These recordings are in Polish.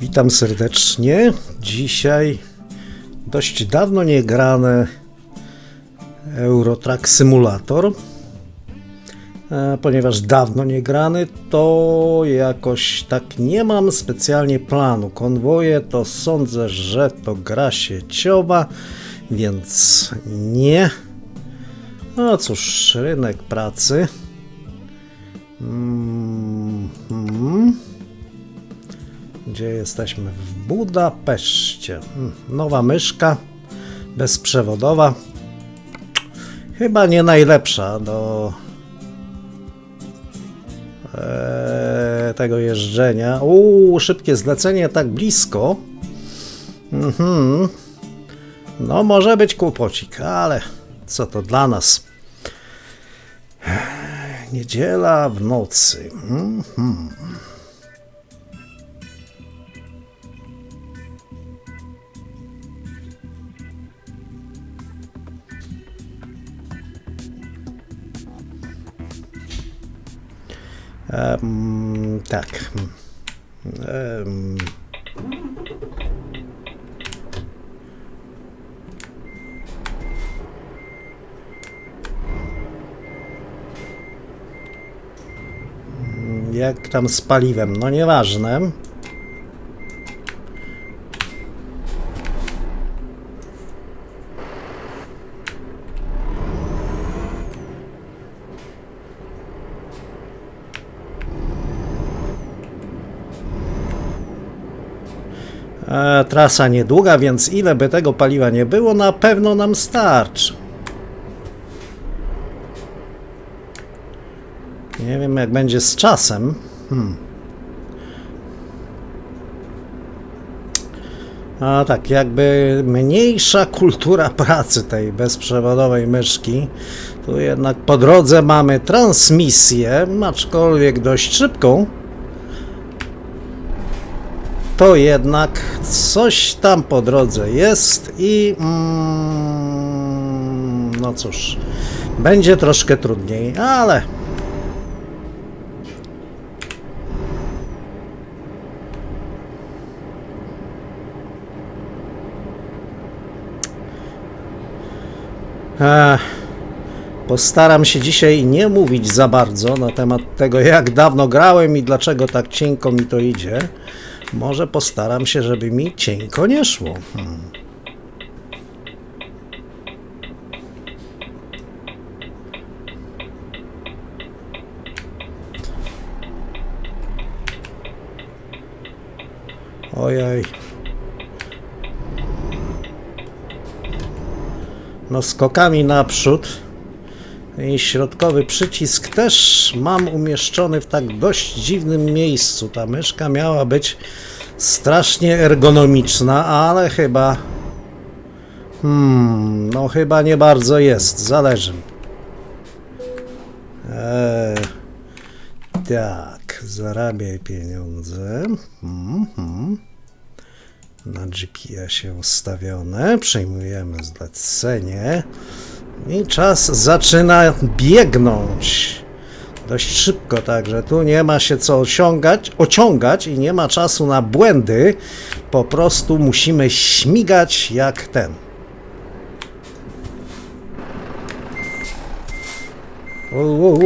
Witam serdecznie. Dzisiaj dość dawno nie grane Eurotrack Simulator. E, Ponieważ dawno nie grany, to jakoś tak nie mam specjalnie planu. Konwoje to sądzę, że to gra sieciowa, więc nie. No cóż, rynek pracy. Mm, mm. Gdzie jesteśmy? W Budapeszcie. Hmm, Nowa myszka, bezprzewodowa. Chyba nie najlepsza do e, tego jeżdżenia. Uuu, szybkie zlecenie tak blisko. Mhm. No, może być kłopocik, ale co to dla nas? Niedziela w nocy. Mhm. Tak. Em, jak tam z paliwem? No nieważne. E, trasa niedługa, więc ile by tego paliwa nie było, na pewno nam starczy. Nie wiem, jak będzie z czasem. Hmm. A tak, jakby mniejsza kultura pracy tej bezprzewodowej myszki. Tu jednak po drodze mamy transmisję, aczkolwiek dość szybką. To jednak coś tam po drodze jest i mm, no cóż, będzie troszkę trudniej, ale Ech, postaram się dzisiaj nie mówić za bardzo na temat tego, jak dawno grałem i dlaczego tak cienko mi to idzie. Może postaram się, żeby mi cienko nie szło. Hmm. Ojej. No skokami naprzód. I środkowy przycisk też mam umieszczony w tak dość dziwnym miejscu. Ta myszka miała być strasznie ergonomiczna, ale chyba. Hmm, no chyba nie bardzo jest. Zależy. Eee, tak, zarabiaj pieniądze. Mhm. Na GPS-ie ustawione. Przejmujemy zlecenie. I czas zaczyna biegnąć. Dość szybko, także tu nie ma się co osiągać, ociągać i nie ma czasu na błędy. Po prostu musimy śmigać jak ten. Wow,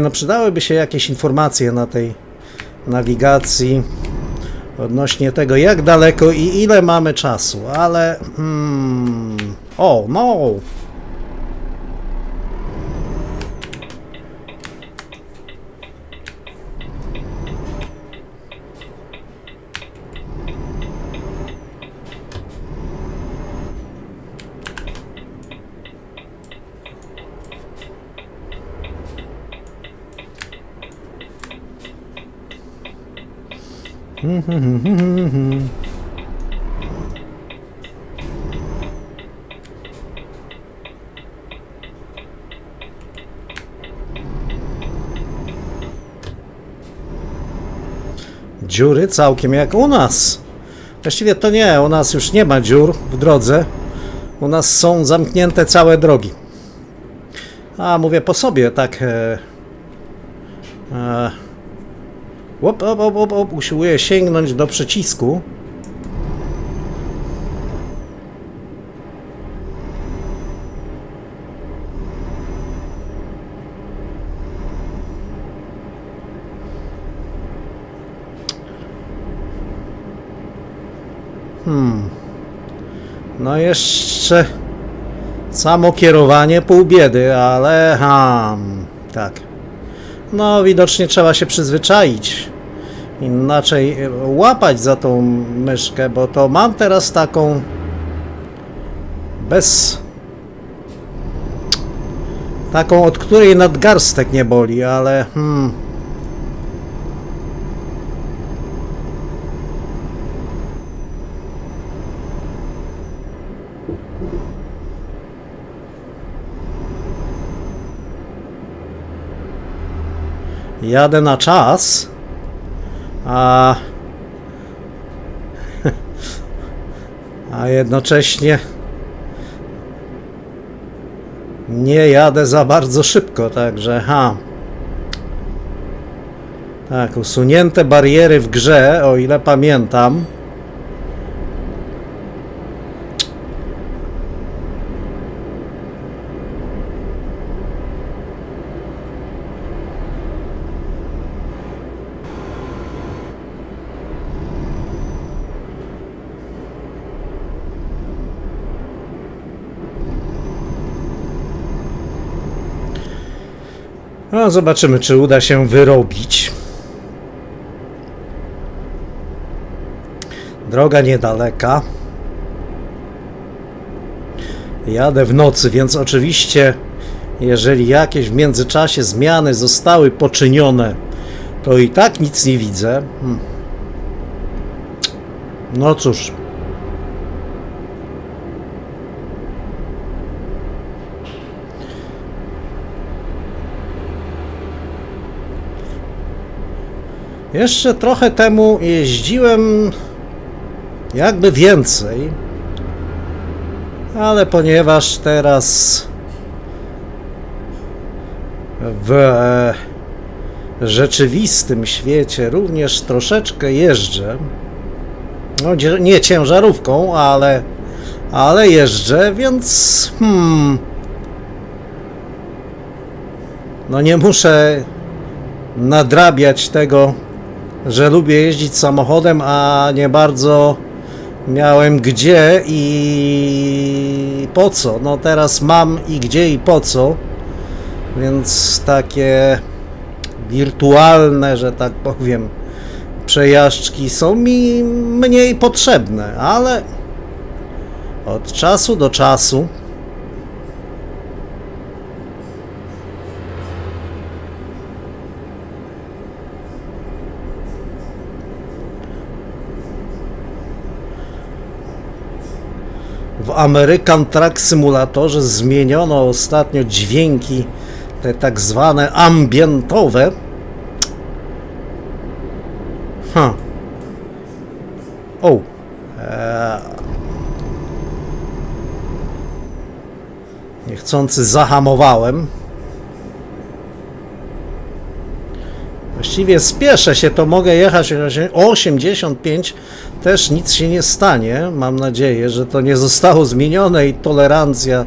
no przydałyby się jakieś informacje na tej nawigacji odnośnie tego, jak daleko i ile mamy czasu, ale... Hmm, o, no! Dziury całkiem jak u nas. Właściwie to nie, u nas już nie ma dziur w drodze. U nas są zamknięte całe drogi. A mówię po sobie, tak. E, e, Łop, op, op, op, op, usiłuję sięgnąć do przycisku. Hmm. No jeszcze samo kierowanie pół biedy, ale ham, tak. No, widocznie trzeba się przyzwyczaić. Inaczej e, łapać za tą myszkę, bo to mam teraz taką bez. Taką, od której nadgarstek nie boli, ale hmm. Jadę na czas, a, a jednocześnie nie jadę za bardzo szybko, także ha. Tak, usunięte bariery w grze, o ile pamiętam. No, zobaczymy, czy uda się wyrobić. Droga niedaleka. Jadę w nocy, więc oczywiście, jeżeli jakieś w międzyczasie zmiany zostały poczynione, to i tak nic nie widzę. Hmm. No cóż. Jeszcze trochę temu jeździłem jakby więcej, ale ponieważ teraz w rzeczywistym świecie również troszeczkę jeżdżę, no nie ciężarówką, ale, ale jeżdżę, więc hmm, no nie muszę nadrabiać tego że lubię jeździć samochodem, a nie bardzo miałem gdzie i po co. No teraz mam i gdzie i po co, więc takie wirtualne, że tak powiem, przejażdżki są mi mniej potrzebne, ale od czasu do czasu W American Truck Simulatorze zmieniono ostatnio dźwięki, te tak zwane ambientowe. Ha. O. Eee. Niechcący zahamowałem. Właściwie spieszę się, to mogę jechać o 85, też nic się nie stanie. Mam nadzieję, że to nie zostało zmienione i tolerancja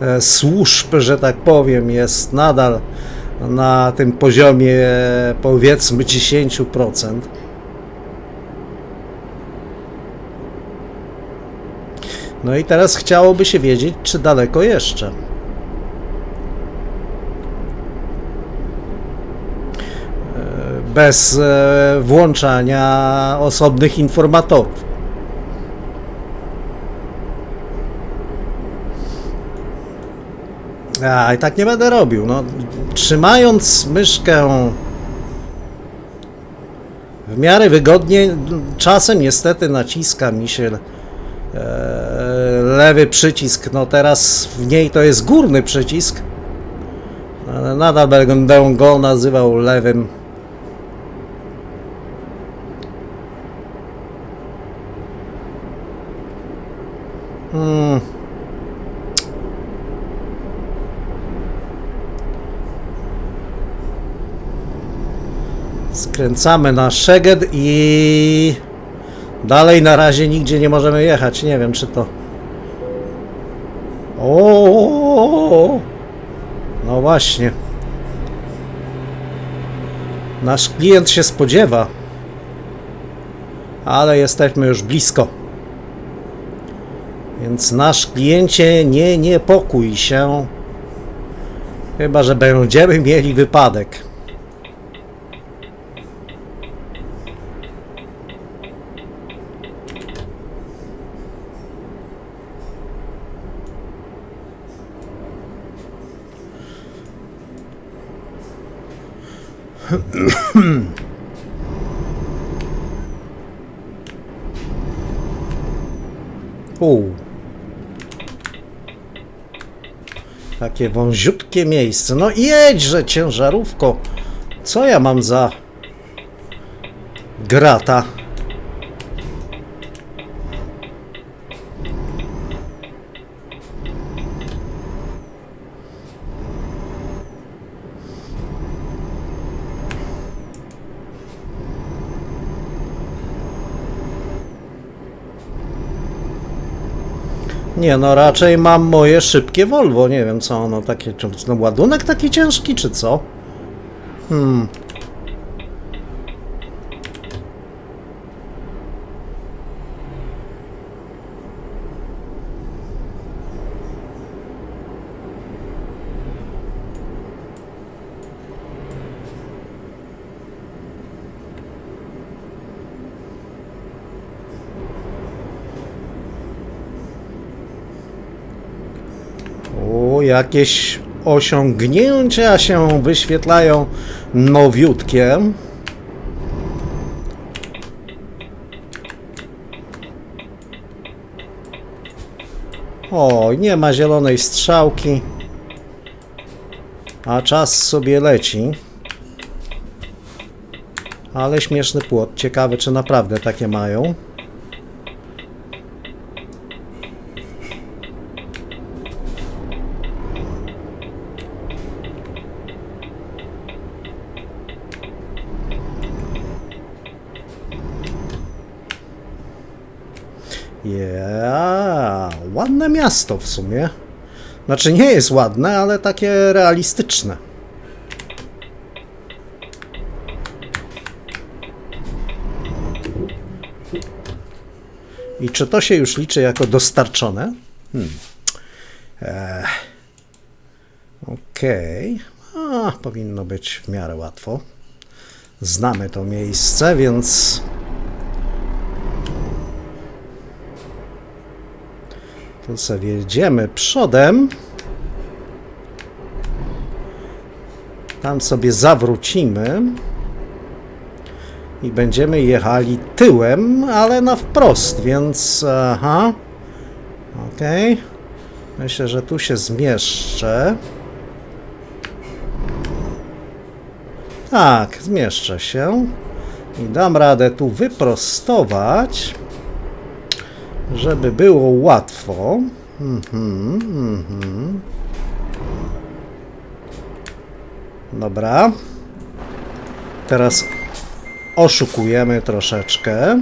e, służb, że tak powiem, jest nadal na tym poziomie powiedzmy 10%. No i teraz chciałoby się wiedzieć, czy daleko jeszcze. Bez e, włączania osobnych informatorów. A i tak nie będę robił. No, trzymając myszkę w miarę wygodnie, czasem niestety naciska mi się e, lewy przycisk. No teraz w niej to jest górny przycisk, ale nadal będę go nazywał lewym Mm. Skręcamy na Szeged i dalej na razie nigdzie nie możemy jechać. Nie wiem, czy to. O, no właśnie. Nasz klient się spodziewa, ale jesteśmy już blisko. Więc nasz kliencie nie niepokój się. Chyba, że będziemy mieli wypadek. U. Takie wąziutkie miejsce. No jedźże ciężarówko. Co ja mam za grata? Nie, no raczej mam moje szybkie Volvo. Nie wiem co ono takie. Czy no, ładunek taki ciężki, czy co? Hmm. O, jakieś osiągnięcia się wyświetlają nowiutkie. O, nie ma zielonej strzałki. A czas sobie leci. Ale śmieszny płot. Ciekawe, czy naprawdę takie mają. Ja, ładne miasto w sumie. Znaczy nie jest ładne, ale takie realistyczne. I czy to się już liczy jako dostarczone? Hmm. Eee. Okej. A, Powinno być w miarę łatwo. Znamy to miejsce, więc Tu jedziemy przodem. Tam sobie zawrócimy. I będziemy jechali tyłem, ale na wprost, więc aha. Okej. Myślę, że tu się zmieszczę. Tak, zmieszczę się. I dam radę tu wyprostować żeby było łatwo. Mhm, mhm. Dobra. Teraz oszukujemy troszeczkę.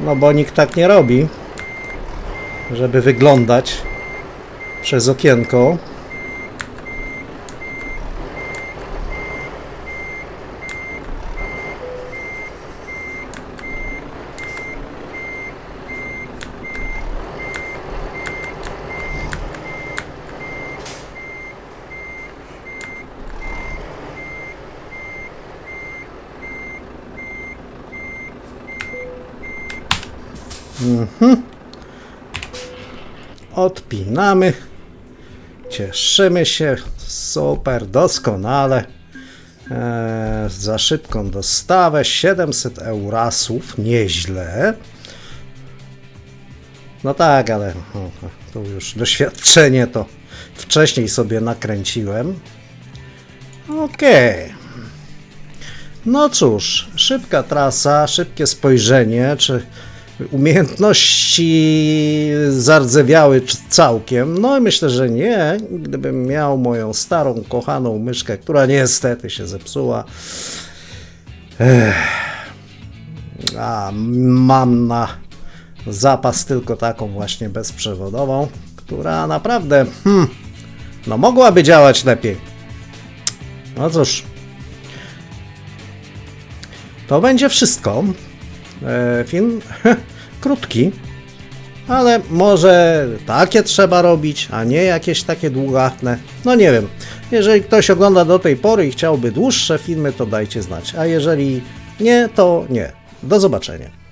No bo nikt tak nie robi, żeby wyglądać przez okienko. Odpinamy. Cieszymy się. Super, doskonale. Eee, za szybką dostawę 700 eurasów, nieźle. No tak, ale o, to już doświadczenie to wcześniej sobie nakręciłem. Okej. No cóż, szybka trasa, szybkie spojrzenie, czy umiejętności zardzewiały całkiem? No i myślę, że nie. Gdybym miał moją starą, kochaną myszkę, która niestety się zepsuła. Ech. A mam na zapas tylko taką właśnie bezprzewodową, która naprawdę, hmm, no mogłaby działać lepiej. No cóż, to będzie wszystko. E, film krótki, ale może takie trzeba robić, a nie jakieś takie długatne. No nie wiem. Jeżeli ktoś ogląda do tej pory i chciałby dłuższe filmy, to dajcie znać. A jeżeli nie, to nie. Do zobaczenia.